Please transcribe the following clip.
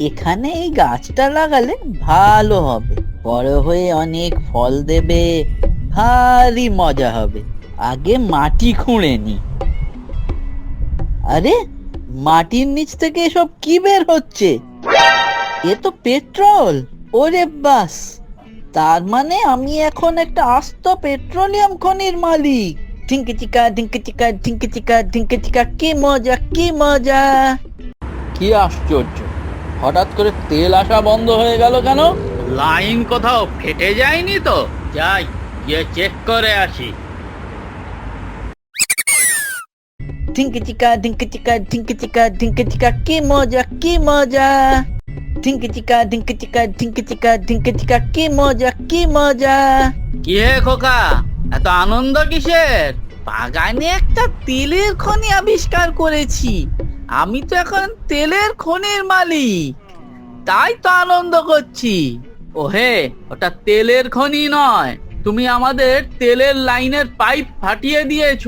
এখানে এই গাছটা লাগালে ভালো হবে। বড় হয়ে অনেক ফল দেবে, ভারী মজা হবে। আগে মাটি খুঁড়ে নি। আরে, মাটির নিচ থেকে এসব কি বের হচ্ছে? এ তো পেট্রোল। ওরে বাস! তার মানে আমি এখন একটা আস্ত পেট্রোলিয়াম খনির মালিক। ঢিঙ্কে চিকা ঢিঙ্কে চিকা ঢিঙ্কে চিকা ঢিঙ্কে চিকা, কি মজা কি মজা! কি আশ্চর্য! হঠাৎ করে তেল আসা বন্ধ হয়ে গেল কেন? লাইন কোথাও ফেটে যায়নি তো। যাই গিয়ে চেক করে আসি। ঢিঙ্কে চিকা ঢিঙ্কে চিকা ঢিঙ্কে চিকা ঢিঙ্কে চিকা কি মজা কি মজা। ঢিঙ্কে চিকা ঢিঙ্কে চিকা ঢিঙ্কে চিকা ঢিঙ্কে চিকা কি মজা কি মজা। কি হে খোকা এত আনন্দ কিসের? বাগানে একটা তেলের খনি আবিষ্কার করেছি। আমি তো এখন তেলের খনির মালিক। তাই তো আনন্দ করছি। ও হে ওটা তেলের খনি নয়। তুমি আমাদের তেলের লাইনের পাইপ ফাটিয়ে দিয়েছ।